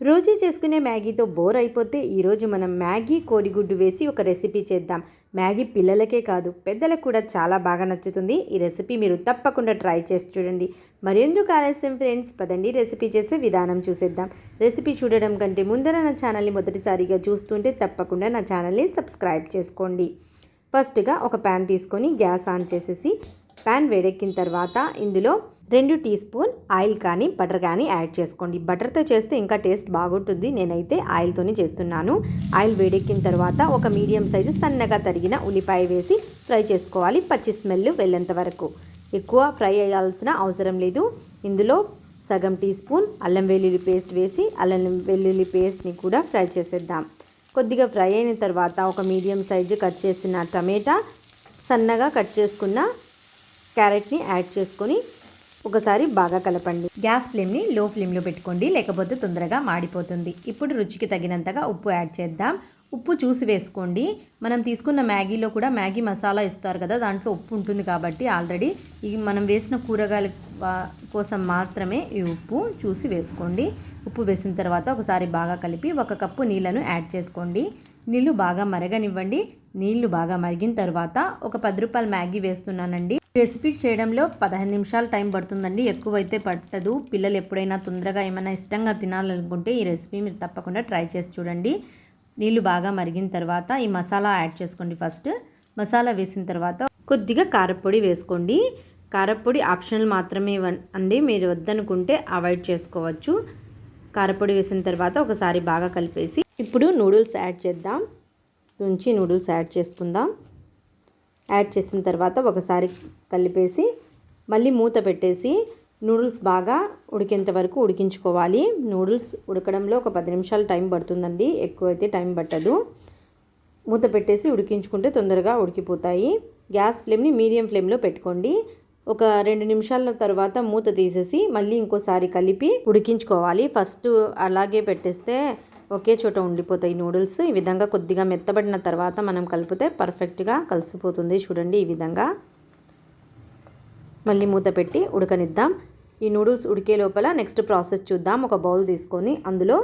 రోజు చేసుకునే మ్యాగీతో బోర్ అయిపోతే ఈరోజు మనం మ్యాగీ కోడిగుడ్డు వేసి ఒక రెసిపీ చేద్దాం. మ్యాగీ పిల్లలకే కాదు పెద్దలకు కూడా చాలా బాగా నచ్చుతుంది. ఈ రెసిపీ మీరు తప్పకుండా ట్రై చేసి చూడండి. మరెందుకు ఆలస్యం ఫ్రెండ్స్? పదండి రెసిపీ చేసే విధానం చూసేద్దాం. రెసిపీ చూడడం కంటే ముందర నా ఛానల్ని మొదటిసారిగా చూస్తుంటే తప్పకుండా నా ఛానల్ని సబ్స్క్రైబ్ చేసుకోండి. ఫస్ట్గా ఒక ప్యాన్ తీసుకొని గ్యాస్ ఆన్ చేసేసి ప్యాన్ వేడెక్కిన తర్వాత ఇందులో రెండు టీ స్పూన్ ఆయిల్ కానీ బటర్ కానీ యాడ్ చేసుకోండి. బటర్తో చేస్తే ఇంకా టేస్ట్ బాగుంటుంది. నేనైతే ఆయిల్తోనే చేస్తున్నాను. ఆయిల్ వేడెక్కిన తర్వాత ఒక మీడియం సైజు సన్నగా తరిగిన ఉల్లిపాయ వేసి ఫ్రై చేసుకోవాలి. పచ్చి స్మెల్ వెళ్ళేంత వరకు. ఎక్కువ ఫ్రై అయ్యాల్సిన అవసరం లేదు. ఇందులో సగం టీ స్పూన్ అల్లం వెల్లుల్లి పేస్ట్ వేసి అల్లం వెల్లుల్లి పేస్ట్ని కూడా ఫ్రై చేసేద్దాం. కొద్దిగా ఫ్రై అయిన తర్వాత ఒక మీడియం సైజు కట్ చేసిన టమాటా సన్నగా కట్ చేసుకున్న క్యారెట్ని యాడ్ చేసుకొని ఒకసారి బాగా కలపండి. గ్యాస్ ఫ్లేమ్ని లో ఫ్లేమ్లో పెట్టుకోండి లేకపోతే తొందరగా మాడిపోతుంది. ఇప్పుడు రుచికి తగినంతగా ఉప్పు యాడ్ చేద్దాం. ఉప్పు చూసి వేసుకోండి. మనం తీసుకున్న మ్యాగీలో కూడా మ్యాగీ మసాలా ఇస్తారు కదా దాంట్లో ఉప్పు ఉంటుంది కాబట్టి ఆల్రెడీ ఈ మనం వేసిన కూరగాయల కోసం మాత్రమే ఈ ఉప్పు చూసి వేసుకోండి. ఉప్పు వేసిన తర్వాత ఒకసారి బాగా కలిపి ఒక కప్పు నీళ్ళను యాడ్ చేసుకోండి. నీళ్ళు బాగా మరగనివ్వండి. నీళ్ళు బాగా మరిగిన తర్వాత ఒక పది రూపాయల మ్యాగీ వేస్తున్నానండి. రెసిపీ చేయడంలో పదహైదు నిమిషాలు టైం పడుతుందండి. ఎక్కువైతే పట్టదు. పిల్లలు ఎప్పుడైనా తొందరగా ఏమైనా ఇష్టంగా తినాలనుకుంటే ఈ రెసిపీ మీరు తప్పకుండా ట్రై చేసి చూడండి. నీళ్ళు బాగా మరిగిన తర్వాత ఈ మసాలా యాడ్ చేసుకోండి ఫస్ట్. మసాలా వేసిన తర్వాత కొద్దిగా కారపొడి వేసుకోండి. కారపొడి ఆప్షనల్ మాత్రమే అండి. మీరు వద్దనుకుంటే అవాయిడ్ చేసుకోవచ్చు. కారపొడి వేసిన తర్వాత ఒకసారి బాగా కలిపేసి ఇప్పుడు నూడిల్స్ యాడ్ చేద్దాం. నుంచి నూడిల్స్ యాడ్ చేసుకుందాం. యాడ్ చేసిన తర్వాత ఒకసారి కలిపేసి మళ్ళీ మూత పెట్టేసి నూడిల్స్ బాగా ఉడికేంత వరకు ఉడికించుకోవాలి. నూడిల్స్ ఉడకడంలో ఒక పది నిమిషాలు టైం పడుతుందండి. ఎక్కువైతే టైం పట్టదు. మూత పెట్టేసి ఉడికించుకుంటే తొందరగా ఉడికిపోతాయి. గ్యాస్ ఫ్లేమ్ని మీడియం ఫ్లేమ్లో పెట్టుకోండి. ఒక రెండు నిమిషాల తర్వాత మూత తీసేసి మళ్ళీ ఇంకోసారి కలిపి ఉడికించుకోవాలి. ఫస్ట్ అలాగే పెట్టేస్తే ఒకే చోట ఉండిపోతాయి నూడిల్స్. ఈ విధంగా కొద్దిగా మెత్తబడిన తర్వాత మనం కలిపితే పర్ఫెక్ట్గా కలిసిపోతుంది. చూడండి ఈ విధంగా. మళ్ళీ మూత పెట్టి ఉడకనిద్దాం. ఈ నూడిల్స్ ఉడికే లోపల నెక్స్ట్ ప్రాసెస్ చూద్దాం. ఒక బౌల్ తీసుకొని అందులో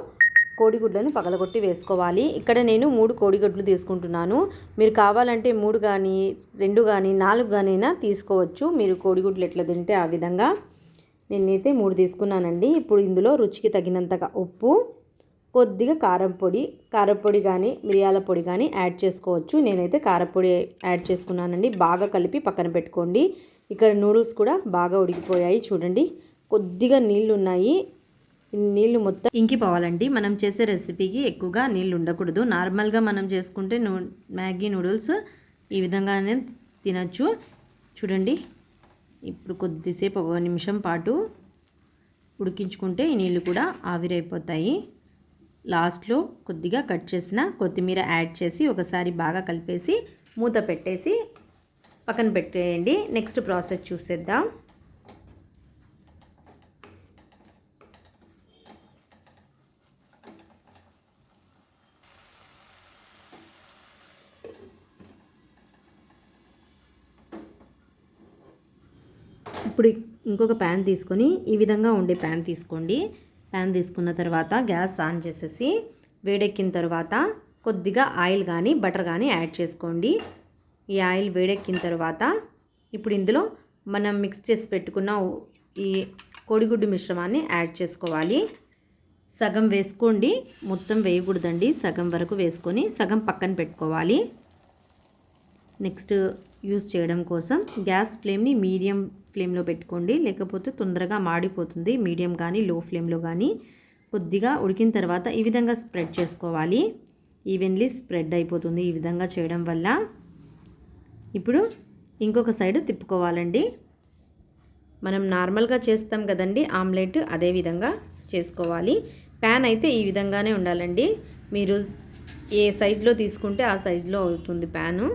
కోడిగుడ్లను పగలగొట్టి వేసుకోవాలి. ఇక్కడ నేను మూడు కోడిగుడ్లు తీసుకుంటున్నాను. మీరు కావాలంటే మూడు కానీ రెండు కానీ నాలుగు కానీనా తీసుకోవచ్చు. మీరు కోడిగుడ్లు ఎట్లా తింటే ఆ విధంగా. నేనైతే మూడు తీసుకున్నానండి. ఇప్పుడు ఇందులో రుచికి తగినంతగా ఉప్పు కొద్దిగా కారం పొడి కారపొడి కానీ మిరియాల పొడి కానీ యాడ్ చేసుకోవచ్చు. నేనైతే కారపొడి యాడ్ చేసుకున్నానండి. బాగా కలిపి పక్కన పెట్టుకోండి. ఇక్కడ నూడిల్స్ కూడా బాగా ఉడికిపోయాయి. చూడండి కొద్దిగా నీళ్ళు ఉన్నాయి నీళ్ళు మొత్తం ఇంకిపోవాలండి. మనం చేసే రెసిపీకి ఎక్కువగా నీళ్ళు ఉండకూడదు నార్మల్గా మనం చేసుకుంటే నూ మ్యాగీ నూడిల్స్ ఈ విధంగానే తినచ్చు. చూడండి ఇప్పుడు కొద్దిసేపు ఒక నిమిషం పాటు ఉడికించుకుంటే ఈ నీళ్ళు కూడా ఆవిరైపోతాయి. లాస్ట్లో కొద్దిగా కట్ చేసిన కొత్తిమీర యాడ్ చేసి ఒకసారి బాగా కలిపేసి మూత పెట్టేసి పక్కన పెట్టేయండి. నెక్స్ట్ ప్రాసెస్ చూసేద్దాం. ఇప్పుడు ఇంకొక ప్యాన్ తీసుకొని ఈ విధంగా ఉండే ప్యాన్ తీసుకోండి. ప్యాన్ తీసుకున్న తర్వాత గ్యాస్ ఆన్ చేసేసి వేడెక్కిన తర్వాత కొద్దిగా ఆయిల్ కానీ బటర్ కానీ యాడ్ చేసుకోండి. ఈ ఆయిల్ వేడెక్కిన తర్వాత ఇప్పుడు ఇందులో మనం మిక్స్ చేసి పెట్టుకున్న ఈ కోడిగుడ్డు మిశ్రమాన్ని యాడ్ చేసుకోవాలి. సగం వేసుకోండి. మొత్తం వేయకూడదండి. సగం వరకు వేసుకొని సగం పక్కన పెట్టుకోవాలి. నెక్స్ట్ యూస్ చేయడం కోసం గ్యాస్ ఫ్లేమ్ని మీడియం ఫ్లేమ్లో పెట్టుకోండి. లేకపోతే తొందరగా మాడిపోతుంది. మీడియం కానీ లో ఫ్లేమ్లో కానీ కొద్దిగా ఉడికిన తర్వాత ఈ విధంగా స్ప్రెడ్ చేసుకోవాలి. ఈవెన్లీ స్ప్రెడ్ అయిపోతుంది ఈ విధంగా చేయడం వల్ల. ఇప్పుడు ఇంకొక సైడ్ తిప్పుకోవాలండి. మనం నార్మల్గా చేస్తాం కదండి ఆమ్లెట్ అదే విధంగా చేసుకోవాలి. ప్యాన్ అయితే ఈ విధంగానే ఉండాలండి. మీరు ఏ సైజులో తీసుకుంటే ఆ సైజులో అవుతుంది ప్యాను.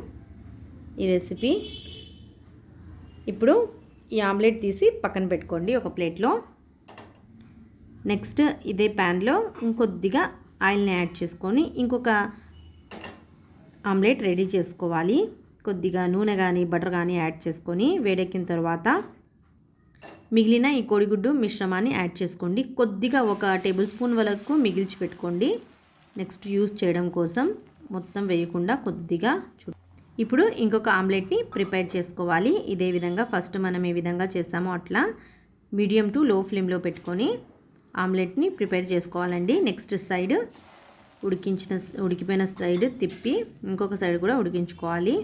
ఈ రెసిపీ. ఇప్పుడు ఈ ఆమ్లెట్ తీసి పక్కన పెట్టుకోండి ఒక ప్లేట్లో. నెక్స్ట్ ఇదే ప్యాన్లో ఇంకొద్దిగా ఆయిల్ని యాడ్ చేసుకొని ఇంకొక ఆమ్లెట్ రెడీ చేసుకోవాలి. కొద్దిగా నూనె కానీ బటర్ కానీ యాడ్ చేసుకొని వేడెక్కిన తర్వాత మిగిలిన ఈ కోడిగుడ్డు మిశ్రమాన్ని యాడ్ చేసుకోండి. కొద్దిగా ఒక టేబుల్ స్పూన్ వరకు మిగిల్చి పెట్టుకోండి. నెక్స్ట్ యూస్ చేయడం కోసం మొత్తం వేయకుండా కొద్దిగా చూ ఇప్పుడు ఇంకొక ఆమ్లెట్ని ప్రిపేర్ చేసుకోవాలి. ఇదే విధంగా ఫస్ట్ మనం ఏ విధంగా చేసామో అట్లా మీడియం టు లో ఫ్లేమ్లో పెట్టుకొని ఆమ్లెట్ని ప్రిపేర్ చేసుకోవాలండి. నెక్స్ట్ సైడ్ ఉడికించిన ఉడికిపోయిన సైడ్ తిప్పి ఇంకొక సైడ్ కూడా ఉడికించుకోవాలి.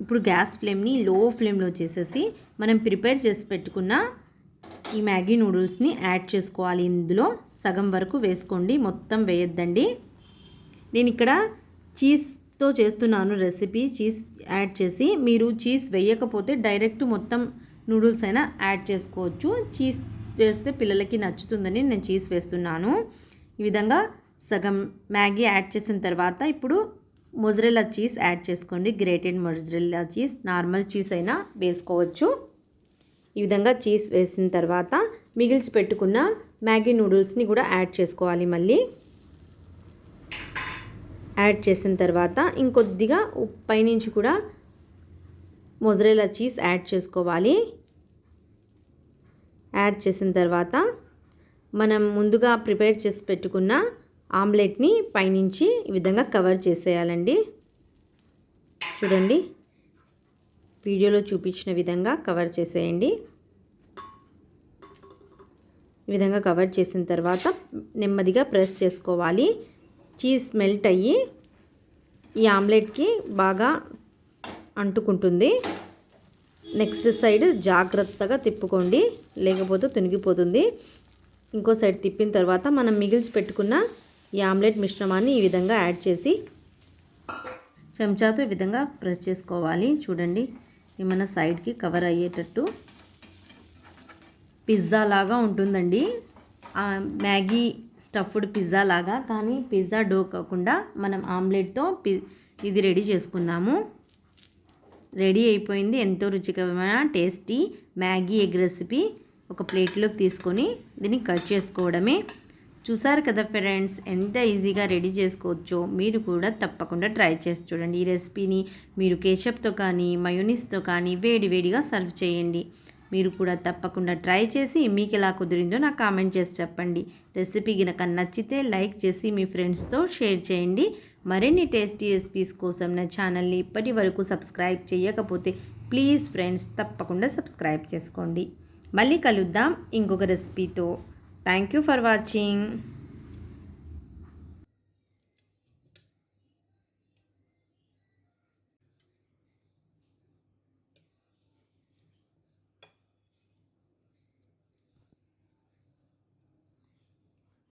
ఇప్పుడు గ్యాస్ ఫ్లేమ్ని లో ఫ్లేమ్లో చేసేసి మనం ప్రిపేర్ చేసి పెట్టుకున్న ఈ మ్యాగీ నూడిల్స్ని యాడ్ చేసుకోవాలి. ఇందులో సగం వరకు వేసుకోండి. మొత్తం వేయొద్దండి. నేను ఇక్కడ చీజ్ తో చేస్తున్నాను రెసిపీ. చీజ్ యాడ్ చేసి మీరు చీజ్ వేయకపోతే డైరెక్ట్ మొత్తం నూడిల్స్ అయినా యాడ్ చేసుకోవచ్చు. చీజ్ వేస్తే పిల్లలకి నచ్చుతుందని నేను చీజ్ వేస్తున్నాను. ఈ విధంగా సగం మ్యాగీ యాడ్ చేసిన తర్వాత ఇప్పుడు మొజరెల్లా చీజ్ యాడ్ చేసుకోండి. Grated mozzarella cheese normal cheese అయినా వేసుకోవచ్చు. ఈ విధంగా చీజ్ వేసిన తర్వాత మిగిల్చి పెట్టుకున్న మ్యాగీ నూడిల్స్ని కూడా యాడ్ చేసుకోవాలి మళ్ళీ. యాడ్ చేసిన తర్వాత ఇంకొద్దిగా పైనుంచి కూడా మొజరేలా చీజ్ యాడ్ చేసుకోవాలి. యాడ్ చేసిన తర్వాత మనం ముందుగా ప్రిపేర్ చేసి పెట్టుకున్న ఆమ్లెట్ని పైనుంచి ఈ విధంగా కవర్ చేసేయాలండి. చూడండి వీడియోలో చూపించిన విధంగా కవర్ చేసేయండి. ఈ విధంగా కవర్ చేసిన తర్వాత నెమ్మదిగా ప్రెస్ చేసుకోవాలి. చీజ్ మెల్ట్ అయ్యి ఈ ఆమ్లెట్కి బాగా అంటుకుంటుంది. నెక్స్ట్ సైడ్ జాగ్రత్తగా తిప్పుకోండి. లేకపోతే తునిగిపోతుంది. ఇంకో సైడ్ తిప్పిన తర్వాత మనం మిగిల్చి పెట్టుకున్న ఈ ఆమ్లెట్ మిశ్రమాన్ని ఈ విధంగా యాడ్ చేసి చెంచాతో ఈ విధంగా ప్రెస్ చేసుకోవాలి. చూడండి ఏమైనా సైడ్కి కవర్ అయ్యేటట్టు పిజ్జా లాగా ఉంటుందండి. మ్యాగీ స్టఫ్డ్ పిజ్జా లాగా కానీ పిజ్జా డో కాకుండా మనం ఆమ్లెట్తో పి ఇది రెడీ చేసుకున్నాము. రెడీ అయిపోయింది ఎంతో రుచికరమైన టేస్టీ మ్యాగీ ఎగ్ రెసిపీ. ఒక ప్లేట్లోకి తీసుకొని దీన్ని కట్ చేసుకోవడమే. చూసారు కదా ఫ్రెండ్స్ ఎంత ఈజీగా రెడీ చేసుకోవచ్చో మీరు కూడా తప్పకుండా ట్రై చేసి చూడండి. ఈ రెసిపీని మీరు కేచప్తో కానీ మయోనీస్తో కానీ వేడి వేడిగా సర్వ్ చేయండి. మీరు కూడా తప్పకుండా ట్రై చేసి మీకు ఎలా కుదిరిందో నాకు కామెంట్ చేసి చెప్పండి. రెసిపీ కనుక నచ్చితే లైక్ చేసి మీ ఫ్రెండ్స్తో షేర్ చేయండి. మరిన్ని టేస్టీ రెసిపీస్ కోసం నా ఛానల్ని ఇప్పటి వరకు సబ్స్క్రైబ్ చేయకపోతే ప్లీజ్ ఫ్రెండ్స్ తప్పకుండా సబ్స్క్రైబ్ చేసుకోండి. మళ్ళీ కలుద్దాం ఇంకొక రెసిపీతో. Thank you for watching.